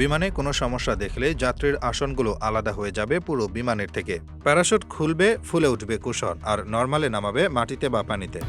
বিমানে কোনো সমস্যা দেখলে যাত্রীর আসনগুলো আলাদা হয়ে যাবে পুরো বিমানের থেকে। প্যারাশুট খুলবে, ফুলে উঠবে কুশন আর নর্মালে নামাবে মাটিতে বা পানিতে।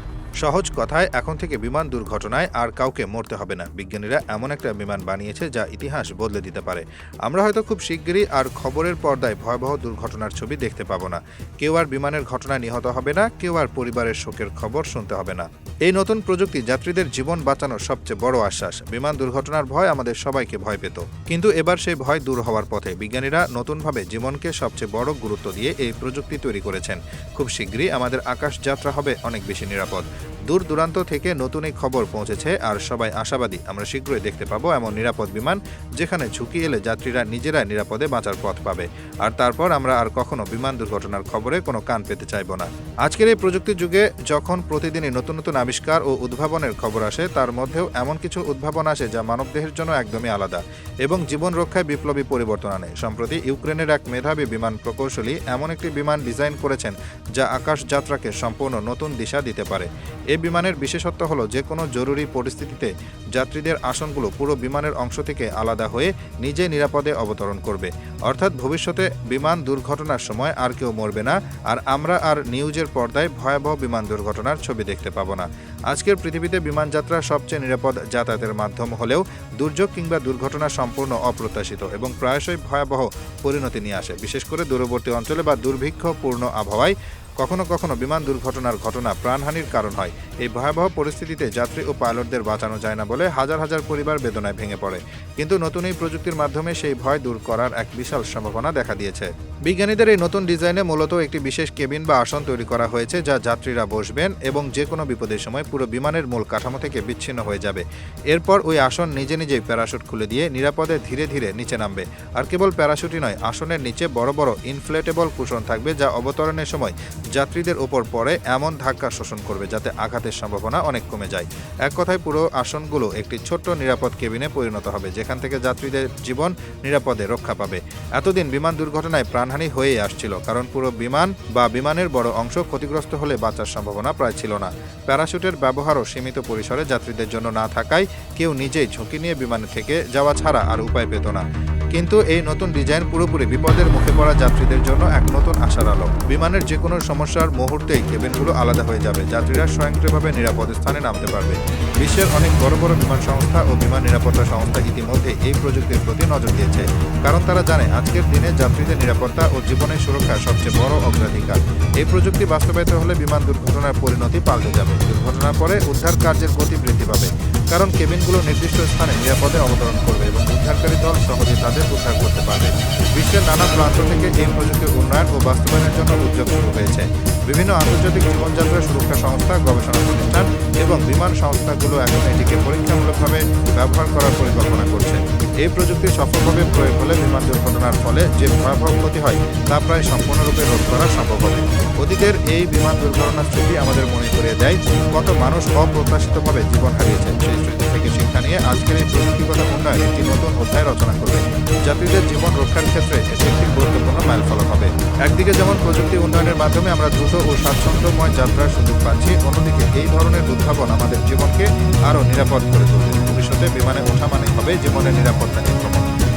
সহজ কথায়, এখন থেকে বিমান দুর্ঘটনায় আর কাউকে মরতে হবে না। বিজ্ঞানীরা এমন একটা বিমান বানিয়েছে যা ইতিহাস বদলে দিতে পারে। আমরা হয়তো খুব শিগগিরই আর খবরের পর্দায় ভয়াবহ দুর্ঘটনার ছবি দেখতে পাবো না। কেউ আর বিমানের ঘটনায় নিহত হবে না, কেউ আর পরিবারের শোকের খবর শুনতে হবে না। এই নতুন প্রযুক্তি যাত্রীদের জীবন বাঁচানোর সবচেয়ে বড় আশ্বাস। বিমান দুর্ঘটনার ভয় আমাদের সবাইকে ভয় পেত। কিন্তু এবার সেই ভয় দূর হওয়ার পথে বিজ্ঞানীরা নতুনভাবে জীবনকে সবচেয়ে বড় গুরুত্ব দিয়ে এই প্রযুক্তি তৈরি করেছেন। খুব শীঘ্রই আমাদের আকাশ যাত্রা হবে অনেক বেশি নিরাপদ। দূর দূরান্ত থেকে নতুন এই খবর পৌঁছেছে আর সবাই আশাবাদী আমরা শীঘ্রই দেখতে পাবো এমন নিরাপদ বিমান যেখানে ঝুঁকি এলে যাত্রীরা নিজেরাই নিরাপদে বাঁচার পথ পাবে। আর তারপর আমরা আর কখনো বিমান দুর্ঘটনার খবরে কোনো কান পেতে চাইব না। আজকের এই প্রযুক্তির যুগে যখন প্রতিদিনই নতুন নতুন আবিষ্কার ও উদ্ভাবনের খবর আসে, তার মধ্যেও এমন কিছু উদ্ভাবন আসে যা মানবদেহের জন্য একদমই আলাদা এবং জীবন রক্ষায় বিপ্লবী পরিবর্তন আনে। সম্প্রতি ইউক্রেনের এক মেধাবী বিমান প্রকৌশলী এমন একটি বিমান ডিজাইন করেছেন যা আকাশ যাত্রাকে সম্পূর্ণ নতুন দিশা দিতে পারে। এ বিমানের বিশেষত্ব হলো যে কোনো জরুরি পরিস্থিতিতে যাত্রীদের আসনগুলো পুরো বিমানের অংশ থেকে আলাদা হয়ে নিজে নিরাপদে অবতরণ করবে। অর্থাৎ ভবিষ্যতে বিমান দুর্ঘটনার সময় আর কেউ মরবে না, আর আমরা আর নিউজের পর্দায় ভয়াবহ বিমান দুর্ঘটনার ছবি দেখতে পাবো না। আজকের পৃথিবীতে বিমান যাত্রা সবচেয়ে নিরাপদ যাতায়াতের মাধ্যম হলেও দুর্যোগ কিংবা দুর্ঘটনা সম্পূর্ণ অপ্রত্যাশিত এবং প্রায়শই ভয়াবহ পরিণতি নিয়ে আসে। বিশেষ করে দূরবর্তী অঞ্চলে বা দুর্ভিক্ষপূর্ণ আবহাওয়ায় কখনো কখনো বিমান দুর্ঘটনার ঘটনা প্রাণহানির কারণ হয়। এই ভয়াবহ পরিস্থিতিতে যাত্রী ও পাইলটদের বাঁচানো যায় না বলে হাজার হাজার পরিবার বেদনায় ভেঙে পড়ে। কিন্তু নতুন এই প্রযুক্তির মাধ্যমে সেই ভয় দূর করার এক বিশাল সম্ভাবনা দেখা দিয়েছে। বিজ্ঞানীদের এই নতুন ডিজাইনে মূলত একটি বিশেষ কেবিন বা আসন তৈরি করা হয়েছে যা যাত্রীরা বসবেন এবং যে কোনো বিপদের সময় পুরো বিমানের মূল কাঠামো থেকে বিচ্ছিন্ন হয়ে যাবে। এরপর ওই আসন নিজে নিজেই প্যারাশুট খুলে দিয়ে নিরাপদে ধীরে ধীরে নিচে নামবে। আর কেবল প্যারাশুটই নয়, আসনের নিচে বড় বড় ইনফ্লেটেবল কুশন থাকবে যা অবতরণের সময় যাত্রীদের ওপর পড়ে, এমন ধাক্কা শোষণ করবে যাতে আঘাতের সম্ভাবনা অনেক কমে যায়। এক কথায় পুরো আসনগুলো একটি ছোট্ট নিরাপদ কেবিনে পরিণত হবে, যেখান থেকে যাত্রীদের জীবন নিরাপদে রক্ষা পাবে। এতদিন বিমান দুর্ঘটনায় প্রাণহানি হয়েই আসছিল, কারণ পুরো বিমান বা বিমানের বড় অংশ ক্ষতিগ্রস্ত হলে বাঁচার সম্ভাবনা প্রায় ছিল না। প্যারাশুটের ব্যবহারও সীমিত পরিসরে যাত্রীদের জন্য না থাকায় কেউ নিজেই ঝুঁকি নিয়ে বিমানে থেকে যাওয়া ছাড়া আর উপায় পেত না। কিন্তু এই নতুন ডিজাইন পুরোপুরি বিপদের মুখে পড়া যাত্রীদের জন্য এক নতুন আশার আলো। বিমানের যে কোনো সমস্যার মুহূর্তেই কেবিনগুলো আলাদা হয়ে যাবে। যাত্রীরা স্বয়ংক্রিয়ভাবে নিরাপদ স্থানে নামতে পারবে। বিশ্বের অনেক বড় বড় বিমান সংস্থা ও বিমান নিরাপত্তা সংস্থা ইতিমধ্যে এই প্রযুক্তির প্রতি নজর দিয়েছে। কারণ তারা জানে, আজকের দিনে যাত্রীদের নিরাপত্তা ও জীবনের সুরক্ষা সবচেয়ে বড় অগ্রাধিকার। এই প্রযুক্তি বাস্তবায়িত হলে বিমান দুর্ঘটনার পরিণতি পাল্টে যাবে। দুর্ঘটনার পরে উদ্ধার কার্যের গতি বৃদ্ধি পাবে। কারণ কেবিনগুলো নির্দিষ্ট স্থানে নিরাপদে অবতরণ করবে এবং উদ্ধারকারী দল সহজে তাদের উদ্ধার করতে পারবে। বিশ্বের নানা প্রান্ত থেকে এই প্রযুক্তির উন্নয়ন ও বাস্তবায়নের জন্য উদ্যোগ শুরু হয়েছে। বিভিন্ন আন্তর্জাতিক জীবনযাত্রা সুরক্ষা সংস্থা, গবেষণা প্রতিষ্ঠান এবং বিমান সংস্থাগুলো এখন এটিকে পরীক্ষামূলকভাবে ব্যবহার করার পরিকল্পনা করছে। এই প্রযুক্তি সফলভাবে প্রয়োগ হলে বিমান দুর্ঘটনার ফলে যে ভয়াবহ ক্ষতি হয়, তা প্রায় সম্পূর্ণরূপে রোধ করা সম্ভব হবে। অতীতের এই বিমান দুর্ঘটনার স্মৃতি আমাদের মনে করিয়ে দেয় কত মানুষ অপ্রত্যাশিতভাবে জীবন হারিয়েছেন। সেই থেকে শিক্ষা নিয়ে আজকের এই প্রযুক্তিগত উন্নয়ন একটি নতুন অধ্যায় রচনা করবে। যাত্রীদের জীবন রক্ষার ক্ষেত্রে এটি একটি গুরুত্বপূর্ণ মাইলফলক হবে। একদিকে যেমন প্রযুক্তি উন্নয়নের মাধ্যমে আমরা দ্রুত ও স্বাচ্ছন্দ্যময় যাত্রার সুযোগ পাচ্ছি, অন্যদিকে এই ধরনের উদ্ভাবন আমাদের জীবনকে আরও নিরাপদ করে তুলবে। ভবিষ্যতে বিমানে ওঠা মানে হবে জীবনের নিরাপত্তা নিয়ন্ত্রণ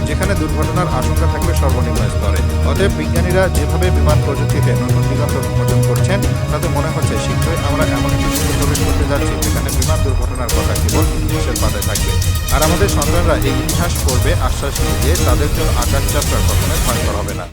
যেখানে দুর্ঘটনার আশঙ্কা থাকবে সর্বনিম্ন স্তরে। অতএব বিজ্ঞানীরা যেভাবে বিমান প্রযুক্তিতে নতুন দিগন্ত উন্মোচন করছেন, তাতে মনে হচ্ছে শীঘ্রই আমরা এমন একটি প্রবেশ করতে যাচ্ছি যেখানে বিমান আমাদের সন্তানরা এই ইতিহাস করবে আশ্বাস নিয়ে যে তাদের জন্য আকাশ যাত্রার কখনোই ভয়ঙ্কর হবে না।